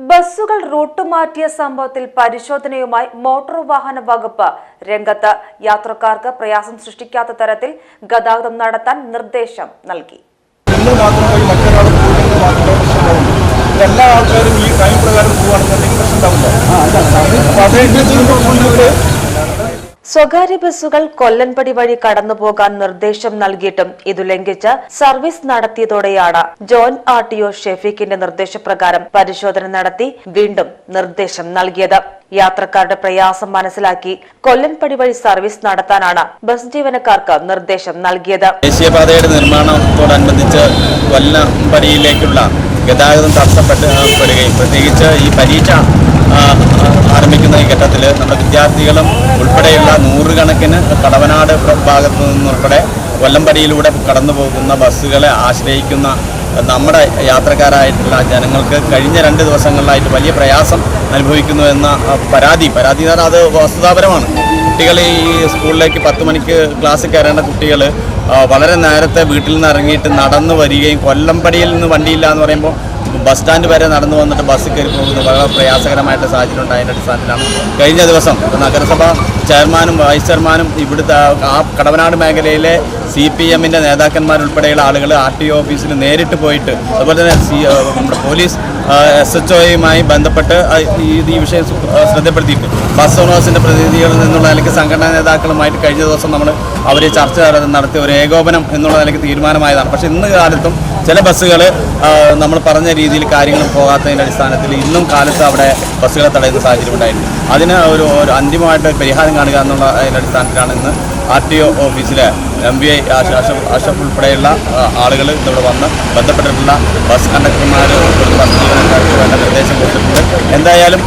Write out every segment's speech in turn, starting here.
ബസ്സുകൾ റൂട്ട് മാറ്റിയ സംഭവത്തിൽ പരിശോധനയുമായി മോട്ടോർ വാഹന വകുപ്പ് രംഗത്ത് യാത്രക്കാർക്ക് പ്രയാസം സൃഷ്ടിക്കാത്ത തരത്തിൽ ഗതാഗതം നടത്താൻ നിർദ്ദേശം നൽകി. എല്ലാ ആൾക്കാരും ഈ ടൈം പ്രകാരം പോവുകയാണെന്നുണ്ടെങ്കിൽ പ്രശ്നം ഉണ്ടാവില്ല സ്വകാര്യ ബസ്സുകൾ കൊല്ലൻപടി വഴി കടന്നുപോകാൻ നിർദ്ദേശം നൽകിയിട്ടും ഇതു ലംഘിച്ച് സർവീസ് നടത്തിയതോടെയാണ് ജോയിന്റ് ആർ ടി ഒ ഷെഫീഖിന്റെ നിർദ്ദേശപ്രകാരം പരിശോധന നടത്തി വീണ്ടും നിർദ്ദേശം നൽകിയത്. യാത്രക്കാരുടെ പ്രയാസം മനസ്സിലാക്കി കൊല്ലൻപടി വഴി സർവീസ് നടത്താനാണ് ബസ് ജീവനക്കാർക്ക് നിർദ്ദേശം നൽകിയത്. ദേശീയപാതയുടെ നിർമ്മാണത്തോടനുബന്ധിച്ച് കൊല്ലംപടിയിലേക്കുള്ള ഗതാഗതം തടസ്സപ്പെട്ടുകയും പ്രത്യേകിച്ച് ഈ പരീക്ഷ ആരംഭിക്കുന്ന ഈ ഘട്ടത്തിൽ നമ്മുടെ വിദ്യാർത്ഥികളും ഉൾപ്പെടെയുള്ള നൂറുകണക്കിന് കടവനാട് ഭാഗത്തു നിന്നുൾപ്പെടെ കൊല്ലംപടിയിലൂടെ കടന്നു പോകുന്ന ബസ്സുകളെ ആശ്രയിക്കുന്ന നമ്മുടെ യാത്രക്കാരായിട്ടുള്ള ജനങ്ങൾക്ക് കഴിഞ്ഞ രണ്ട് ദിവസങ്ങളിലായിട്ട് വലിയ പ്രയാസം അനുഭവിക്കുന്നു എന്ന പരാതി. പരാതി എന്ന് പറഞ്ഞാൽ അത് വസ്തുതാപരമാണ്. കുട്ടികൾ ഈ സ്കൂളിലേക്ക് പത്ത് മണിക്ക് ക്ലാസ്സിൽ കയറേണ്ട കുട്ടികൾ വളരെ നേരത്തെ വീട്ടിൽ നിന്ന് ഇറങ്ങിയിട്ട് നടന്നു വരികയും കൊല്ലംപടിയിൽ നിന്ന് വണ്ടിയില്ല എന്ന് പറയുമ്പോൾ ബസ് സ്റ്റാൻഡ് വരെ നടന്നു വന്നിട്ട് ബസ് കയറി പോകുന്നത് വളരെ പ്രയാസകരമായിട്ട് സാഹചര്യം ഉണ്ടായതിന്റെ അടിസ്ഥാനത്തിലാണ്. കഴിഞ്ഞ ദിവസം നഗരസഭ ചെയർമാനും വൈസ് ചെയർമാനും ഇവിടുത്തെ ആ കടവനാട് മേഖലയിലെ സി പി എമ്മിന്റെ നേതാക്കന്മാരുൾപ്പെടെയുള്ള ആളുകൾ ആർ ടി ഒ ഓഫീസിൽ നേരിട്ട് പോയിട്ട് അതുപോലെ തന്നെ സി നമ്മുടെ പോലീസ് എസ് എച്ച് ഒയുമായി ബന്ധപ്പെട്ട് ഈ വിഷയം ശ്രദ്ധപ്പെടുത്തിയിട്ടുണ്ട്. ബസ് ഓണേഴ്സിന്റെ പ്രതിനിധികളിൽ നിന്നുള്ള നിലയ്ക്ക് സംഘടനാ നേതാക്കളുമായിട്ട് കഴിഞ്ഞ ദിവസം നമ്മൾ അവർ ചർച്ച നടത്തിയ ഒരു ഏകോപനം എന്നുള്ള നിലയ്ക്ക് തീരുമാനമായതാണ്. പക്ഷേ ഇന്ന് കാലത്തും ചില ബസ്സുകൾ നമ്മൾ പറഞ്ഞ രീതിയിൽ കാര്യങ്ങൾ പോകാത്തതിന്റെ അടിസ്ഥാനത്തിൽ ഇന്നും കാലത്ത് അവിടെ ബസ്സുകളെ തടയുന്ന സാഹചര്യം ഉണ്ടായിരുന്നു അതിന് ഒരു ഒരു അന്തിമമായിട്ട് പരിഹാരം കാണുക എന്നുള്ള അതിന്റെ അടിസ്ഥാനത്തിലാണ് ഇന്ന് ആർ ടി ഒ ഓഫീസിലെ എം ബി ഐ അഷഫ് ഉൾപ്പെടെയുള്ള ആളുകൾ ഇവിടെ വന്ന് ബന്ധപ്പെട്ടിട്ടുള്ള ബസ് കണ്ടക്ടർമാർ ബസ് വേണ്ട നിർദ്ദേശം കൊടുത്തിട്ടുണ്ട്. എന്തായാലും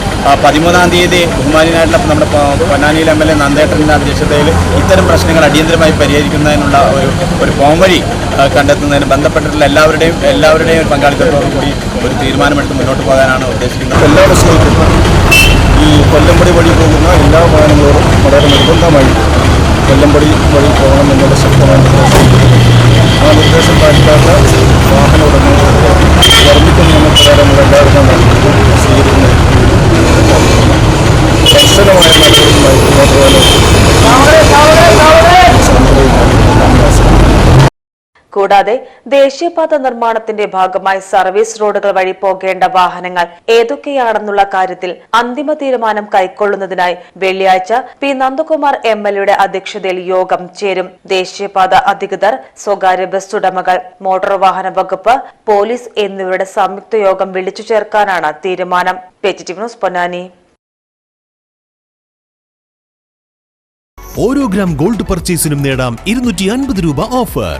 പതിമൂന്നാം തീയതി ബഹുമാനിയായിട്ടുള്ള നമ്മുടെ പൊന്നാനിയിൽ എം എൽ എ നന്ദേട്ടന്റെ അധ്യക്ഷതയിൽ ഇത്തരം പ്രശ്നങ്ങൾ അടിയന്തരമായി പരിഹരിക്കുന്നതിനുള്ള ഒരു ഒരു പോംവഴി വഴി കണ്ടെത്തുന്നതിന് ബന്ധപ്പെട്ടിട്ടുള്ള എല്ലാവരുടെയും എല്ലാവരുടെയും ഒരു പങ്കാളിത്തത്തോടു കൂടി ഒരു തീരുമാനമെടുത്ത് മുന്നോട്ട് പോകാനാണ് ഉദ്ദേശിക്കുന്നത്. എല്ലാ ബസ്സുകൾക്കും ഈ കൊല്ലംപടി വഴി പോകുന്ന എല്ലാ വാഹനങ്ങളോടും വളരെ നിർബന്ധമായി കൊല്ലംപടി വഴി പോകണം എന്നുള്ള ശക്തമായ നിർദ്ദേശം ആ നിർദ്ദേശം പാലിക്കാത്ത വാഹന ഉടമകൾ നിർമ്മിക്കുന്ന പ്രകാരമുള്ള എല്ലാവരും സ്വീകരിക്കുന്നത് കൂടാതെ ദേശീയപാത നിർമ്മാണത്തിന്റെ ഭാഗമായി സർവീസ് റോഡുകൾ വഴി പോകേണ്ട വാഹനങ്ങൾ ഏതൊക്കെയാണെന്നുള്ള കാര്യത്തിൽ അന്തിമ തീരുമാനം കൈക്കൊള്ളുന്നതിനായി വെള്ളിയാഴ്ച പി നന്ദകുമാർ എം എൽ എയുടെ അധ്യക്ഷതയിൽ യോഗം ചേരും. ദേശീയപാത അധികൃതർ സ്വകാര്യ ബസ് ഉടമകൾ മോട്ടോർ വാഹന വകുപ്പ് പോലീസ് എന്നിവരുടെ സംയുക്ത യോഗം വിളിച്ചു ചേർക്കാനാണ് തീരുമാനം. ന്യൂസ് പൊന്നാനി. ഓരോ ഗ്രാം ഗോൾഡ് പർച്ചേസിനും നേടാം ഇരുന്നൂറ്റി അൻപത് രൂപ ഓഫർ.